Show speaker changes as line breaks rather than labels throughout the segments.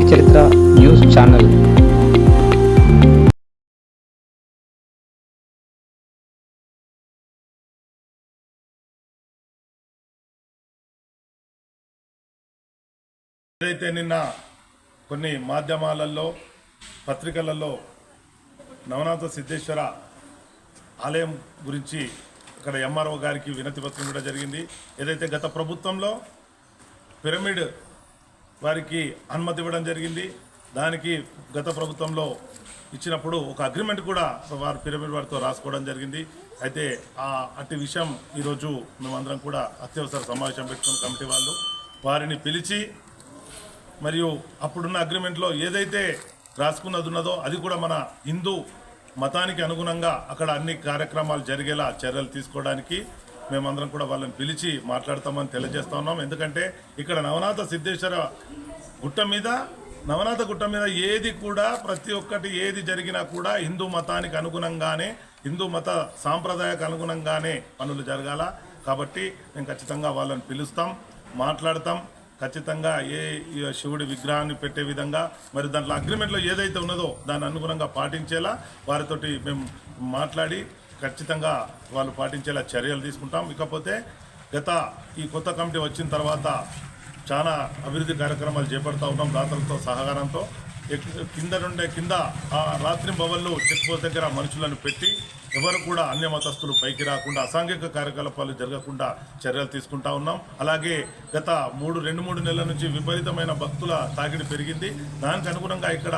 నేటి చరిత్ర news channel. ఏదైతే నిన్న కొన్ని మాధ్యమాలలో పత్రికలలో నవనాథ సిద్ధేశ్వర ఆలయం గురించి అక్కడ ఎంఆర్ఓ గారికి వినతి పత్రం కూడా జరిగింది. ఏదైతే గత ప్రభుత్వంలో పిరమిడ్ వారికి అనుమతి ఇవ్వడం జరిగింది. దానికి గత ప్రభుత్వంలో ఇచ్చినప్పుడు ఒక అగ్రిమెంట్ కూడా వారు పిరమిడ్ వారితో రాసుకోవడం జరిగింది. అయితే ఆ అట్టి విషయం ఈరోజు మేమందరం కూడా అత్యవసర సమావేశం పెట్టుకున్న కమిటీ వాళ్ళు వారిని పిలిచి మరియు అప్పుడున్న అగ్రిమెంట్లో ఏదైతే రాసుకున్నది ఉన్నదో అది కూడా మన హిందూ మతానికి అనుగుణంగా అక్కడ అన్ని కార్యక్రమాలు జరిగేలా చర్యలు తీసుకోవడానికి మేమందరం కూడా వాళ్ళని పిలిచి మాట్లాడతామని తెలియజేస్తా ఉన్నాం. ఎందుకంటే ఇక్కడ నవనాథ సిద్ధేశ్వర గుట్ట మీద నవనాథ గుట్ట మీద ఏది కూడా ప్రతి ఒక్కటి ఏది జరిగినా కూడా హిందూ మతానికి అనుగుణంగానే హిందూ మత సాంప్రదాయకు అనుగుణంగానే పనులు జరగాల. కాబట్టి మేము ఖచ్చితంగా వాళ్ళని పిలుస్తాం మాట్లాడతాం. ఖచ్చితంగా ఏ ఈ శివుడి విగ్రహాన్ని పెట్టే విధంగా మరి దాంట్లో అగ్రిమెంట్లో ఏదైతే ఉన్నదో దాని అనుగుణంగా పాటించేలా వారితోటి మేము మాట్లాడి ఖచ్చితంగా వాళ్ళు పాటించేలా చర్యలు తీసుకుంటాం. ఇకపోతే గత ఈ కొత్త కమిటీ వచ్చిన తర్వాత చాలా అభివృద్ధి కార్యక్రమాలు చేపడతా ఉన్నాం దాతలతో సహకారంతో. కింద నుండే కింద ఆ రాత్రి భవన్లు చెక్ పోస్ట్ దగ్గర మనుషులను పెట్టి ఎవరు కూడా అన్య మతస్థులు పైకి రాకుండా అసాంఘిక కార్యకలాపాలు జరగకుండా చర్యలు తీసుకుంటా ఉన్నాం. అలాగే గత మూడు రెండు మూడు నెలల నుంచి విపరీతమైన భక్తుల తాకిడి పెరిగింది. దానికి అనుగుణంగా ఇక్కడ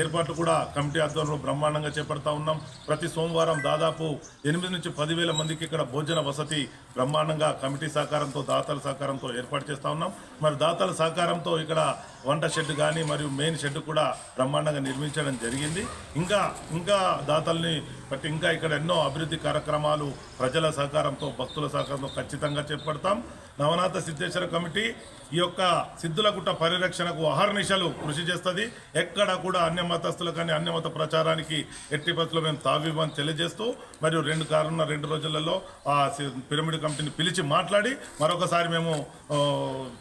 ఏర్పాట్లు కూడా కమిటీ ఆధ్వర్యంలో బ్రహ్మాండంగా చేపడతా ఉన్నాం. ప్రతి సోమవారం దాదాపు ఎనిమిది నుంచి పదివేల మందికి ఇక్కడ భోజన వసతి బ్రహ్మాండంగా కమిటీ సహకారంతో దాతల సహకారంతో ఏర్పాటు చేస్తూ ఉన్నాం. మరి దాతల సహకారంతో ఇక్కడ వంట షెడ్ కానీ మరియు మెయిన్ షెడ్ కూడా బ్రహ్మాండంగా నిర్మించడం జరిగింది. ఇంకా ఇంకా దాతల్ని బట్టి ఇంకా ఇక్కడ ఎన్నో అభివృద్ధి కార్యక్రమాలు ప్రజల సహకారంతో భక్తుల సహకారంతో ఖచ్చితంగా చేపడతాం. నవనాథ సిద్ధేశ్వర కమిటీ ఈ యొక్క సిద్ధులగుట్ట పరిరక్షణకు అహర్నిశలు కృషి చేస్తుంది. ఎక్కడ కూడా అన్య మతస్థుల కానీ అన్య మత ప్రచారానికి ఎట్టి పరిస్థితుల్లో మేము తావివ్వని తెలియజేస్తూ మరియు రెండు కారున్న రెండు రోజులలో ఆ సి- పిరమిడ్ కమిటీని పిలిచి మాట్లాడి మరొకసారి మేము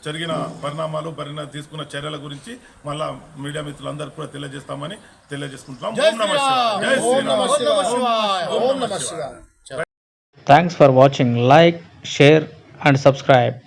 జరిగిన పరిణామాలు పరిణ తీసుకున్న చర్యల గురించి మళ్ళా మీడియా మిత్రులందరికీ కూడా తెలియజేస్తామని తెలియజేసుకుంటున్నాం. ఓం నమః శివాయ. జై
ఓం
and subscribe.